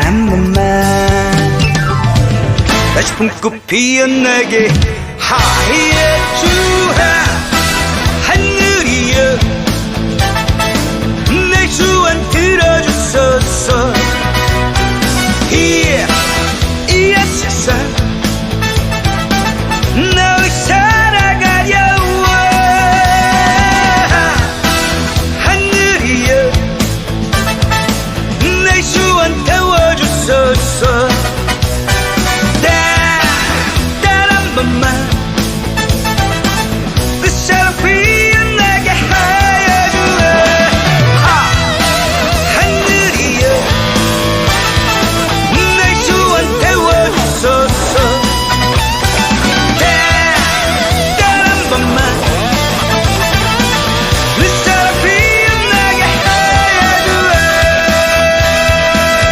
한 번만 다시 품고 피운 내게 하얘 주하. 하늘이여 내 주안 들어주소서. 이 이 세상 널 사랑하려워. 하늘이여 내 주안 the centerpiece.